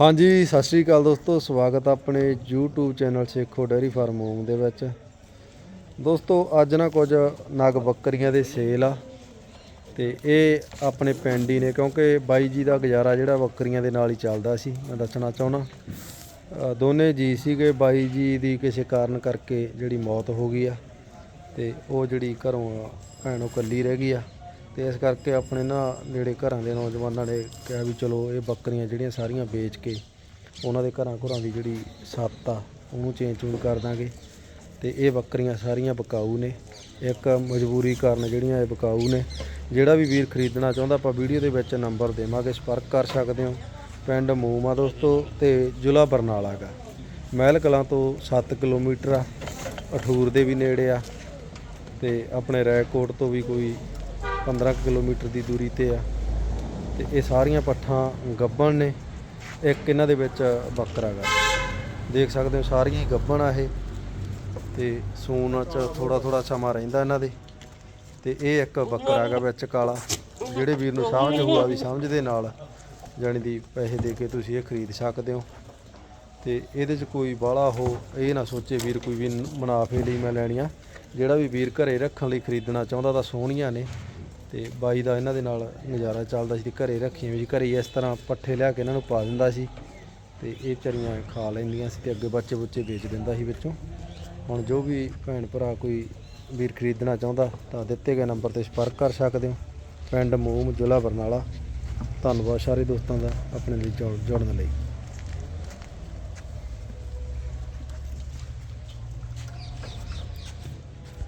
ਹਾਂਜੀ, ਸਤਿ ਸ਼੍ਰੀ ਅਕਾਲ ਦੋਸਤੋ, ਸਵਾਗਤ ਆ ਆਪਣੇ YouTube channel Sekhon dairy farm home ਦੇ ਵਿੱਚ। ਦੋਸਤੋ, ਅੱਜ ਨਾ ਕੁਝ ਨਗ ਬੱਕਰੀਆਂ ਦੇ ਸੇਲ ਆ, ਤੇ ਇਹ ਆਪਣੇ ਪਿੰਡ ਹੀ ਨੇ, ਕਿਉਂਕਿ ਬਾਈ ਜੀ ਦਾ ਗੁਜ਼ਾਰਾ ਜਿਹੜਾ ਬੱਕਰੀਆਂ ਦੇ ਨਾਲ ਹੀ ਚੱਲਦਾ ਸੀ, ਮੈਂ ਦੱਸਣਾ ਚਾਹੁੰਦਾ। ਦੋਨੇ ਜੀ ਸੀਗੇ, ਬਾਈ ਜੀ ਦੀ ਕਿਸੇ ਕਾਰਨ ਕਰਕੇ ਜਿਹੜੀ ਮੌਤ ਹੋ ਗਈ ਆ, ਤੇ ਉਹ ਜਿਹੜੀ ਘਰੋਂ ਭੈਣੋਂ ਕੱਲੀ ਰਹਿ ਗਈ ਆ। ਤੇ ਇਸ ਕਰਕੇ ਆਪਣੇ ਨਾ ਨੇੜੇ ਘਰਾਂ ਦੇ ਨੌਜਵਾਨਾਂ ਨੇ ਕਿਹਾ ਵੀ ਚਲੋ ਇਹ ਬੱਕਰੀਆਂ ਜਿਹੜੀਆਂ ਸਾਰੀਆਂ ਵੇਚ ਕੇ ਉਹਨਾਂ ਦੇ ਘਰਾਂ ਘਰਾਂ ਦੀ ਜਿਹੜੀ ਸੱਤ ਆ, ਉਹਨੂੰ ਚੇਂਜ ਚੂਨ ਕਰ ਦਾਂਗੇ। ਤੇ ਇਹ ਬੱਕਰੀਆਂ ਸਾਰੀਆਂ ਬਕਾਊ ਨੇ। ਇੱਕ ਮਜਬੂਰੀ ਕਾਰਨ ਜਿਹੜੀਆਂ ਇਹ ਬਕਾਊ ਨੇ। ਜਿਹੜਾ ਵੀ ਵੀਰ ਖਰੀਦਣਾ ਚਾਹੁੰਦਾ, ਆਪਾਂ ਵੀਡੀਓ ਦੇ ਵਿੱਚ ਨੰਬਰ ਦੇਵਾਂਗੇ, ਸੰਪਰਕ ਕਰ ਸਕਦੇ ਹੋ। ਪਿੰਡ ਮੂਮਾ ਦੋਸਤੋ ਤੇ ਜ਼ਿਲ੍ਹਾ ਬਰਨਾਲਾ ਗਾ। ਮਹਿਲ ਕਲਾਂ ਤੋਂ 7 ਕਿਲੋਮੀਟਰ ਆ। ਅਠੂਰ ਦੇ ਵੀ ਨੇੜੇ ਆ। ਤੇ ਆਪਣੇ ਰੈਕੋਟ ਤੋਂ ਵੀ ਕੋਈ 15 ਕਿਲੋਮੀਟਰ ਦੀ ਦੂਰੀ ਤੇ ਆ। ਤੇ ਇਹ ਸਾਰੀਆਂ ਪੱਠਾਂ ਗੱਬਣ ਨੇ। ਇੱਕ ਇਹਨਾਂ ਦੇ ਵਿੱਚ ਬੱਕਰਾ ਗਾ। ਦੇਖ ਸਕਦੇ ਹੋ ਸਾਰੀਆਂ ਹੀ ਗੱਬਣ ਆ ਇਹ। ਤੇ ਸੂਣ ਚ ਥੋੜਾ ਥੋੜਾ ਸਮਾਂ ਰਹਿੰਦਾ ਇਹਨਾਂ ਦੇ। ਤੇ ਇਹ ਇੱਕ ਬੱਕਰਾ ਹੈਗਾ ਵਿੱਚ ਕਾਲਾ, ਜਿਹੜੇ ਵੀਰ ਨੂੰ ਸਮਝ ਹੋਊਗਾ ਵੀ ਸਮਝ ਦੇ ਨਾਲ, ਜਾਣੀ ਦੀ ਪੈਸੇ ਦੇ ਕੇ ਤੁਸੀਂ ਇਹ ਖਰੀਦ ਸਕਦੇ ਹੋ। ਤੇ ਇਹਦੇ 'ਚ ਕੋਈ ਬਾਹਲਾ ਹੋ, ਇਹ ਨਾ ਸੋਚੇ ਵੀਰ ਕੋਈ ਵੀ ਮੁਨਾਫੇ ਲਈ ਮੈਂ ਲੈਣੀਆਂ। ਜਿਹੜਾ ਵੀ ਵੀਰ ਘਰੇ ਰੱਖਣ ਲਈ ਖਰੀਦਣਾ ਚਾਹੁੰਦਾ ਤਾਂ ਸੋਹਣੀਆਂ ਨੇ। ਤੇ ਬਾਈ ਦਾ ਇਹਨਾਂ ਦੇ ਨਾਲ ਨਜ਼ਾਰਾ ਚੱਲਦਾ ਸੀ ਤੇ ਘਰੇ ਰੱਖੀਆਂ ਵੀ ਸੀ। ਘਰੇ ਇਸ ਤਰ੍ਹਾਂ ਪੱਠੇ ਲਿਆ ਕੇ ਇਹਨਾਂ ਨੂੰ ਪਾ ਦਿੰਦਾ ਸੀ ਤੇ ਇਹ ਵਿਚਾਰੀਆਂ ਖਾ ਲੈਂਦੀਆਂ ਸੀ ਤੇ ਅੱਗੇ ਬੱਚੇ ਬੁੱਚੇ ਵੇਚ ਦਿੰਦਾ ਸੀ ਵਿੱਚੋਂ। ਹੁਣ ਜੋ ਵੀ ਭੈਣ ਭਰਾ ਕੋਈ ਵੀਰ ਖਰੀਦਣਾ ਚਾਹੁੰਦਾ ਤਾਂ ਦਿੱਤੇ ਗਏ ਨੰਬਰ ਤੇ ਸੰਪਰਕ ਕਰ ਸਕਦੇ ਹੋ। ਪਿੰਡ ਮੂਮ ਜ਼ਿਲ੍ਹਾ ਬਰਨਾਲਾ। ਧੰਨਵਾਦ ਸਾਰੇ ਦੋਸਤਾਂ ਦਾ ਆਪਣੇ ਲਈ ਜੁੜ- ਜੁੜਨ ਲਈ।